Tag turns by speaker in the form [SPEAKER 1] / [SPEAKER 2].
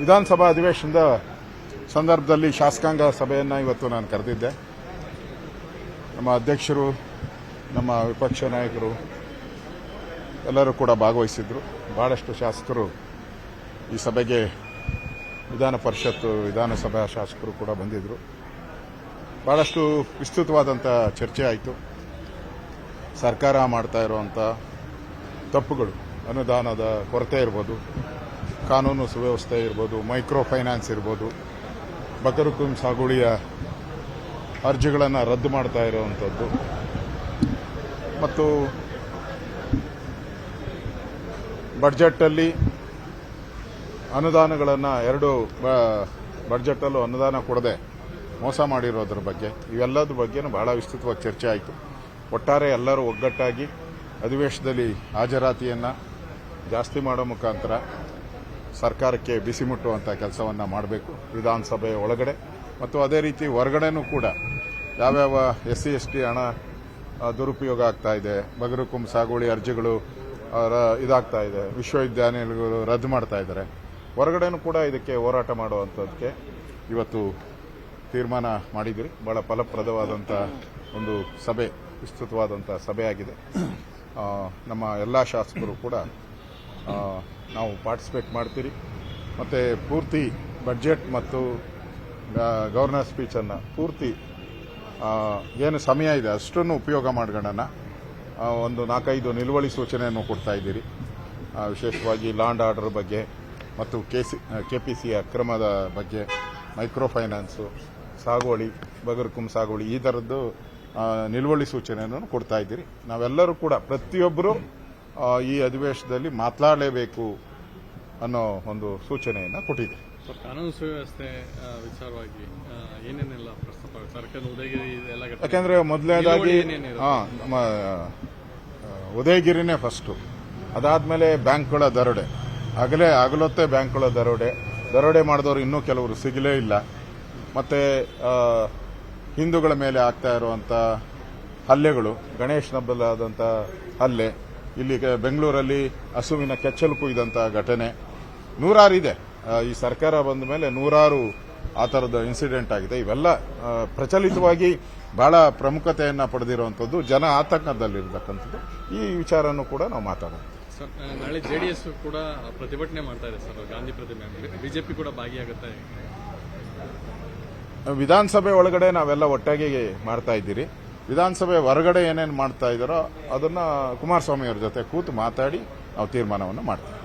[SPEAKER 1] ವಿಧಾನಸಭಾ ಅಧಿವೇಶನದ ಸಂದರ್ಭದಲ್ಲಿ ಶಾಸಕಾಂಗ ಸಭೆಯನ್ನು ಇವತ್ತು ನಾನು ಕರೆದಿದ್ದೆ. ನಮ್ಮ ಅಧ್ಯಕ್ಷರು, ನಮ್ಮ ವಿಪಕ್ಷ ನಾಯಕರು ಎಲ್ಲರೂ ಕೂಡ ಭಾಗವಹಿಸಿದ್ರು. ಬಹಳಷ್ಟು ಶಾಸಕರು ಈ ಸಭೆಗೆ ವಿಧಾನ ಪರಿಷತ್ತು, ವಿಧಾನಸಭಾ ಶಾಸಕರು ಕೂಡ ಬಂದಿದ್ದರು ಭಾಳಷ್ಟು ವಿಸ್ತೃತವಾದಂಥ ಚರ್ಚೆ ಆಯಿತು. ಸರ್ಕಾರ ಮಾಡ್ತಾ ಇರುವಂಥ ತಪ್ಪುಗಳು, ಅನುದಾನದ ಕೊರತೆ ಇರ್ಬೋದು ಕಾನೂನು ಸುವ್ಯವಸ್ಥೆ ಇರ್ಬೋದು ಮೈಕ್ರೋ ಫೈನಾನ್ಸ್ ಇರ್ಬೋದು, ಬಕರುಕುಂ ಸಾಗುಳಿಯ ಅರ್ಜಿಗಳನ್ನು ರದ್ದು ಮಾಡ್ತಾ ಇರುವಂಥದ್ದು. ಮತ್ತು ಬಡ್ಜೆಟ್ಟಲ್ಲಿ ಅನುದಾನಗಳನ್ನು ಎರಡು, ಬ- ಬಡ್ಜೆಟಲ್ಲೂ ಅನುದಾನ ಕೊಡದೆ ಮೋಸ ಮಾಡಿರೋದ್ರ ಬಗ್ಗೆ ಇವೆಲ್ಲದ್ರ ಬಗ್ಗೆನೂ ಬಹಳ ವಿಸ್ತೃತವಾಗಿ ಚರ್ಚೆ ಆಯಿತು. ಒಟ್ಟಾರೆ ಎಲ್ಲರೂ ಒಗ್ಗಟ್ಟಾಗಿ ಅಧಿವೇಶನದಲ್ಲಿ ಹಾಜರಾತಿಯನ್ನು ಜಾಸ್ತಿ ಮಾಡೋ ಮುಖಾಂತರ ಸರ್ಕಾರಕ್ಕೆ ಬಿಸಿ ಮುಟ್ಟುವಂಥ ಕೆಲಸವನ್ನು ಮಾಡಬೇಕು ವಿಧಾನಸಭೆ ಒಳಗಡೆ. ಮತ್ತು ಅದೇ ರೀತಿ ಹೊರಗಡೆನೂ ಕೂಡ ಯಾವ್ಯಾವ ಎಸ್ ಸಿ ಎಸ್ ಟಿ ಹಣ ದುರುಪಯೋಗ ಆಗ್ತಾ ಇದೆ, ಬಗರುಕುಂ ಸಾಗುವಳಿ ಅರ್ಜಿಗಳು ಇದಾಗ್ತಾ ಇದೆ, ವಿಶ್ವವಿದ್ಯಾನಿಲಯಗಳು ರದ್ದು ಮಾಡ್ತಾ ಇದ್ದಾರೆ. ಹೊರಗಡೆನೂ ಕೂಡ ಇದಕ್ಕೆ ಹೋರಾಟ ಮಾಡುವಂಥದ್ದಕ್ಕೆ ಇವತ್ತು ತೀರ್ಮಾನ ಮಾಡಿದ್ರಿ ಬಹಳ ಫಲಪ್ರದವಾದಂಥ ಒಂದು ಸಭೆ ವಿಸ್ತೃತವಾದಂಥ ಸಭೆಯಾಗಿದೆ. ನಮ್ಮ ಎಲ್ಲ ಶಾಸಕರು ಕೂಡ ನಾವು ಪಾರ್ಟಿಸಿಪೇಟ್ ಮಾಡ್ತೀರಿ. ಮತ್ತು ಪೂರ್ತಿ ಬಡ್ಜೆಟ್ ಮತ್ತು ಗವರ್ನರ್ ಸ್ಪೀಚನ್ನು ಪೂರ್ತಿ ಏನು ಸಮಯ ಇದೆ ಅಷ್ಟನ್ನು ಉಪಯೋಗ ಮಾಡ್ಕೊಳ್ಳೋಣ ಒಂದು ನಾಲ್ಕೈದು ನಿಲುವಳಿ ಸೂಚನೆಯನ್ನು ಕೊಡ್ತಾ ಇದ್ದೀರಿ. ವಿಶೇಷವಾಗಿ ಲ್ಯಾಂಡ್ ಆರ್ಡರ್ ಬಗ್ಗೆ ಮತ್ತು ಕೆ ಪಿ ಸಿ ಅಕ್ರಮದ ಬಗ್ಗೆ ಮೈಕ್ರೋ ಫೈನಾನ್ಸು ಸಾಗುವಳಿ, ಬಗರ್ಕುಂ ಸಾಗುವಳಿ ಈ ಥರದ್ದು ನಿಲುವಳಿ ಸೂಚನೆಯನ್ನು ಕೊಡ್ತಾ ಇದ್ದೀರಿ. ನಾವೆಲ್ಲರೂ ಕೂಡ ಪ್ರತಿಯೊಬ್ಬರು ಈ ಅಧಿವೇಶನದಲ್ಲಿ ಮಾತನಾಡಲೇಬೇಕು ಅನ್ನೋ ಒಂದು ಸೂಚನೆಯನ್ನು
[SPEAKER 2] ಕೊಟ್ಟಿದೆ. ಕಾನೂನು ಸುವ್ಯವಸ್ಥೆ ವಿಚಾರವಾಗಿ ಏನೇನೆಲ್ಲ ಪ್ರಸ್ತಾಪ
[SPEAKER 1] ಯಾಕಂದ್ರೆ ಮೊದಲನೇದಾಗಿ ಉದಯಗಿರಿನೇ ಫಸ್ಟು. ಅದಾದ್ಮೇಲೆ ಬ್ಯಾಂಕ್ಗಳ ದರೋಡೆ. ಆಗಲೇ ಆಗಲೊತ್ತೆ ಬ್ಯಾಂಕ್ಗಳ ದರೋಡೆ. ದರೋಡೆ ಮಾಡಿದವರು ಇನ್ನೂ ಕೆಲವರು ಸಿಗಲೇ ಇಲ್ಲ. ಮತ್ತೆ ಹಿಂದೂಗಳ ಮೇಲೆ ಆಗ್ತಾ ಇರುವಂತ ಹಲ್ಲೆಗಳು ಗಣೇಶನ ಹಬ್ಬಲಾದಂಥ ಹಲ್ಲೆ ಇಲ್ಲಿ ಬೆಂಗಳೂರಲ್ಲಿ ಹಸುವಿನ ಕೆಚ್ಚಲು ಕುಯ್ದಂತಹ ಘಟನೆ. ನೂರಾರು ಇದೆ ಈ ಸರ್ಕಾರ ಬಂದ ಮೇಲೆ ನೂರಾರು ಆ ಥರದ ಇನ್ಸಿಡೆಂಟ್ ಆಗಿದೆ. ಇವೆಲ್ಲ ಪ್ರಚಲಿತವಾಗಿ ಬಹಳ ಪ್ರಮುಖತೆಯನ್ನ ಪಡೆದಿರುವಂಥದ್ದು ಜನ ಆತಂಕದಲ್ಲಿರತಕ್ಕಂಥದ್ದು. ಈ ವಿಚಾರನೂ ಕೂಡ ನಾವು ಮಾತಾಡೋಣ.
[SPEAKER 2] ಸರ್ ನಾಳೆ ಜೆಡಿಎಸ್ ಕೂಡ ಪ್ರತಿಭಟನೆ ಮಾಡ್ತಾ ಇದೆ ಸರ್ ಗಾಂಧಿ ಪ್ರತಿಮೆ ಬಿಜೆಪಿ ಕೂಡ ಭಾಗಿಯಾಗುತ್ತೆ.
[SPEAKER 1] ವಿಧಾನಸಭೆ ಒಳಗಡೆ ನಾವೆಲ್ಲ ಒಟ್ಟಾಗಿ ಮಾಡ್ತಾ ಇದ್ದೀರಿ. ವಿಧಾನಸಭೆ ಹೊರಗಡೆ ಏನೇನು ಮಾಡ್ತಾ ಇದ್ದಾರೋ ಅದನ್ನು ಕುಮಾರಸ್ವಾಮಿ ಅವ್ರ ಜೊತೆ ಕೂತು ಮಾತಾಡಿ ನಾವು ತೀರ್ಮಾನವನ್ನು ಮಾಡ್ತೀವಿ.